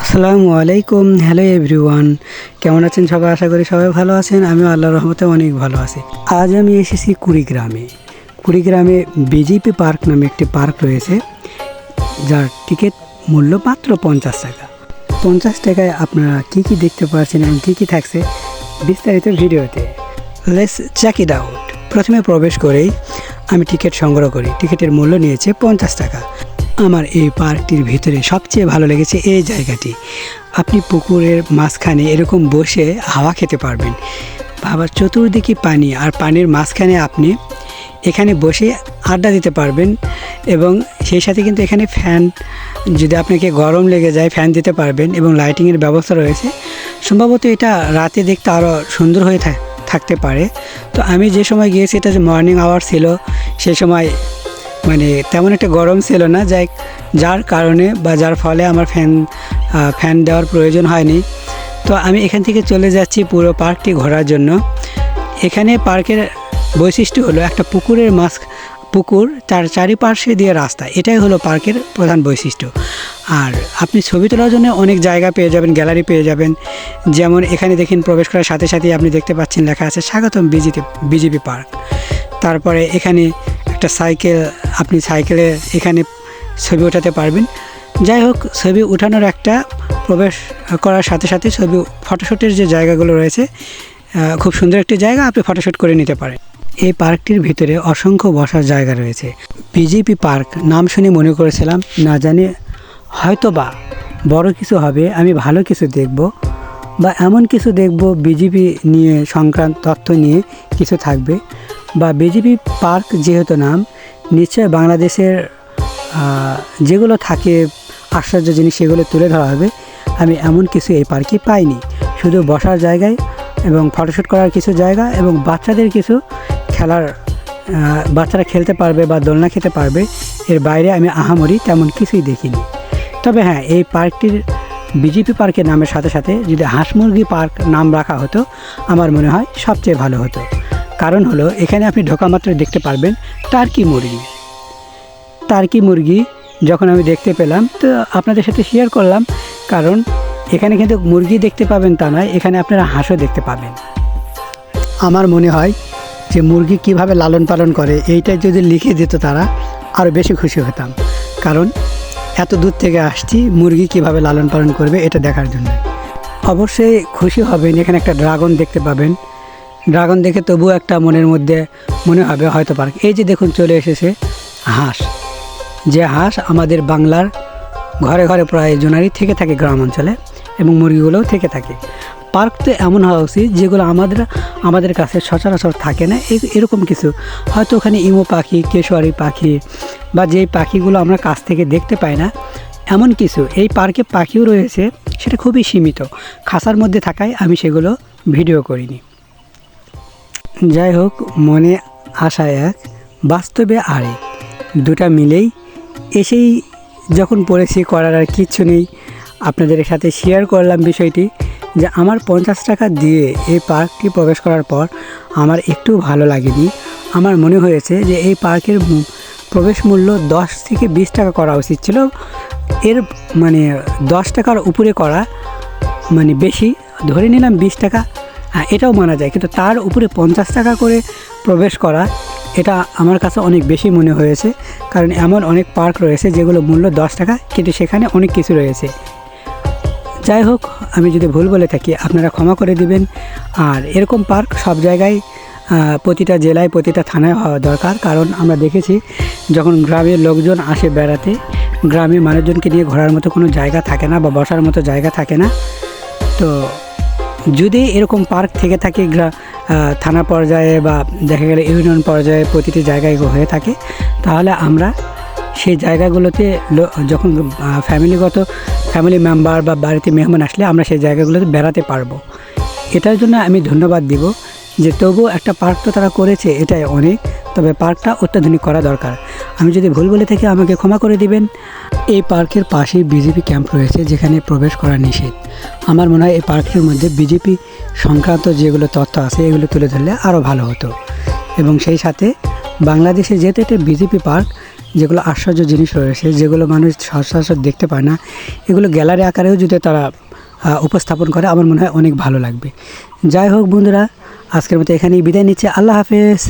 আসসালামু আলাইকুম, hello everyone. কেমন আছেন সবাই? আশা করি সবাই ভালো আছেন। আমি আল্লাহর রহমতে অনেক ভালো আছি। আজ আমি এসেছি কুড়িগ্রামে। কুড়িগ্রামে বিজেপি পার্ক নামে একটি পার্ক রয়েছে, যার টিকিট মূল্য মাত্র পঞ্চাশ টাকা। পঞ্চাশ টাকায় আপনারা কী কী দেখতে পাচ্ছেন এবং কী কী থাকছে বিস্তারিত ভিডিওতে? লেস চেক ইট আউট প্রথমে প্রবেশ করেই আমি টিকিট সংগ্রহ করি। টিকিটের মূল্য নিয়েছে পঞ্চাশ টাকা। আমার এই পার্কটির ভিতরে সবচেয়ে ভালো লেগেছে এই জায়গাটি। আপনি পুকুরের মাঝখানে এরকম বসে হাওয়া খেতে পারবেন। ভাবার চতুর্দিকে পানি আর পানির মাঝখানে আপনি এখানে বসে আড্ডা দিতে পারবেন এবং সেই সাথে কিন্তু এখানে ফ্যান যদি আপনাকে গরম লেগে যায় ফ্যান দিতে পারবেন এবং লাইটিংয়ের ব্যবস্থা রয়েছে। সম্ভবত এটা রাতে দেখতে আরও সুন্দর হয়ে থাক- থাকতে পারে। তো আমি যে সময় গিয়েছি এটা যে মর্নিং আওয়ার ছিল সেই সময় মানে তেমন একটা গরম ছিল না, যাই যার কারণে বা যার ফলে আমার ফ্যান ফ্যান দেওয়ার প্রয়োজন হয়নি। তো আমি এখান থেকে চলে যাচ্ছি পুরো পার্কটি ঘোরার জন্য। এখানে পার্কের বৈশিষ্ট্য হলো একটা পুকুরের মাছ পুকুর তার চারিপাশে দিয়ে রাস্তা, এটাই হলো পার্কের প্রধান বৈশিষ্ট্য। আর আপনি ছবি তোলার জন্য অনেক জায়গা পেয়ে যাবেন, গ্যালারি পেয়ে যাবেন। যেমন এখানে দেখেন প্রবেশ করার সাথে সাথে আপনি দেখতে পাচ্ছেন লেখা আছে, স্বাগতম বিজিপি বিজেপি পার্ক। তারপরে এখানে একটা সাইকেল, আপনি সাইকেলে এখানে ছবি ওঠাতে পারবেন। যাই হোক, ছবি ওঠানোর একটা প্রবেশ করার সাথে সাথে ছবি ফটোশ্যুটের যে জায়গাগুলো রয়েছে খুব সুন্দর একটি জায়গা আপনি ফটোশ্যুট করে নিতে পারেন। এই পার্কটির ভিতরে অসংখ্য বসার জায়গা রয়েছে। বিজেপি পার্ক, নাম শুনে মনে করেছিলাম, না জানি হয়তো বা বড় কিছু হবে, আমি ভালো কিছু দেখব বা এমন কিছু দেখব বিজেপি নিয়ে সংক্রান্ত তথ্য নিয়ে কিছু থাকবে। বা বিজেপি পার্ক যেহেতু নাম নিশ্চয় বাংলাদেশের যেগুলো থাকে, আশ্চর্য জিনিস সেগুলো তুলে ধরা হবে। আমি এমন কিছু এই পার্কে পাইনি। শুধু বসার জায়গায় এবং ফটোশ্যুট করার কিছু জায়গা এবং বাচ্চাদের কিছু খেলার বাচ্চারা খেলতে পারবে বা দোলনা খেতে পারবে, এর বাইরে আমি আহামরি তেমন কিছুই দেখিনি। তবে হ্যাঁ এই পার্কটির বিজেপি পার্কের নামের সাথে সাথে যদি হাঁস মুরগি পার্ক নাম রাখা হতো, আমার মনে হয় সবচেয়ে ভালো হতো। কারণ হলো, এখানে আপনি ঢোকা মাত্র দেখতে পারবেন টার্কি মুরগি। টার্কি মুরগি যখন আমি দেখতে পেলাম, তো আপনাদের সাথে শেয়ার করলাম, কারণ এখানে কিন্তু মুরগি দেখতে পাবেন তা নয়, এখানে আপনারা হাঁসও দেখতে পাবেন। আমার মনে হয় যে মুরগি কীভাবে লালন পালন করে এইটা যদি লিখে দিত তারা আরও বেশি খুশি হতাম। কারণ এত দূর থেকে আসছি, মুরগি কীভাবে লালন পালন করবে, এটা দেখার জন্য। অবশ্যই খুশি হবেন, এখানে একটা ড্রাগন দেখতে পাবেন। ড্রাগন দেখে তবুও একটা মনের মধ্যে মনে হবে হয়তো পার্ক। এই যে দেখুন, চলে এসেছে হাঁস। যে হাঁস আমাদের বাংলার ঘরে ঘরে প্রায় জোনারি থেকে থাকে গ্রাম অঞ্চলে এবং মুরগিগুলোও থেকে থাকে। পার্ক তো এমন হওয়া উচিত যেগুলো আমাদের আমাদের কাছে সচরাচর থাকে না। এই, এরকম কিছু। হয়তো ওখানে ইমো পাখি, কেশোয়ারি পাখি বা যেই পাখিগুলো আমরা কাছ থেকে দেখতে পাই না, এমন কিছু। এই পার্কে পাখিও রয়েছে, সেটা খুবই সীমিত। খাঁচার মধ্যে থাকায় আমি সেগুলো ভিডিও করিনি। যাই হোক মনে আশা এক, বাস্তবে আরেক দুটা মিলেই এসেই যখন পড়েছি করার আর কিচ্ছু নেই। আপনাদের সাথে শেয়ার করলাম বিষয়টি যে আমার পঞ্চাশ টাকা দিয়ে এই পার্কটি প্রবেশ করার পর আমার একটু ভালো লাগেনি। আমার মনে হয়েছে যে এই পার্কের প্রবেশ মূল্য দশ থেকে বিশ টাকা করা উচিত ছিল। এর মানে দশ টাকার উপরে করা মানে বেশি। ধরে নিলাম বিশ টাকা। এটাও মানা যায়। কিন্তু তার উপরে পঞ্চাশ টাকা করে প্রবেশ করা, এটা আমার কাছে অনেক বেশি মনে হয়েছে। কারণ এমন অনেক পার্ক রয়েছে যেগুলো মূল্য দশ টাকা, কিন্তু সেখানে অনেক কিছু রয়েছে। যাই হোক, আমি যদি ভুল বলে থাকি, আপনারা ক্ষমা করে দিবেন। আর এরকম পার্ক সব জায়গায় প্রতিটা জেলায়, প্রতিটা থানায় হওয়া দরকার। কারণ আমরা দেখেছি, যখন গ্রামের লোকজন আসে বেড়াতে, গ্রামের মানুষজনকে নিয়ে ঘোরার মতো কোনো জায়গা থাকে না বা বসার মতো জায়গা থাকে না। তো যদি এরকম পার্ক থেকে থাকে থানা পর্যায়ে বা দেখা গেলে ইউনিয়ন পর্যায়ে প্রতিটি জায়গায় হয়ে থাকে, তাহলে আমরা সেই জায়গাগুলোতে যখন ফ্যামিলিগত ফ্যামিলি মেম্বার বা বাড়িতে মেহমান আসলে আমরা সেই জায়গাগুলোতে বেড়াতে পারব। এটার জন্য আমি ধন্যবাদ দিব যে তবু একটা পার্ক তো তারা করেছে, এটাই অনেক। তবে পার্কটা অত্যাধুনিক করা দরকার। আমি যদি ভুল বলে থাকি, আমাকে ক্ষমা করে দিবেন। এই পার্কের পাশেই বিজেপি ক্যাম্প রয়েছে, যেখানে প্রবেশ করা নিষেধ। আমার মনে হয় এই পার্কের মধ্যে বিজেপি সংক্রান্ত যেগুলো তথ্য আছে, এগুলো তুলে ধরলে আরও ভালো হতো। এবং সেই সাথে বাংলাদেশে যেহেতু এটা বিজেপি পার্ক, যেগুলো আশ্চর্য জিনিস রয়েছে, যেগুলো মানুষ সচরাচর দেখতে পায় না, এগুলো গ্যালারি আকারেও যদি তারা উপস্থাপন করে, আমার মনে হয় অনেক ভালো লাগবে। যাই হোক বন্ধুরা, আজকের মতো এখানেই বিদায় নিচ্ছে। আল্লাহ হাফেজ।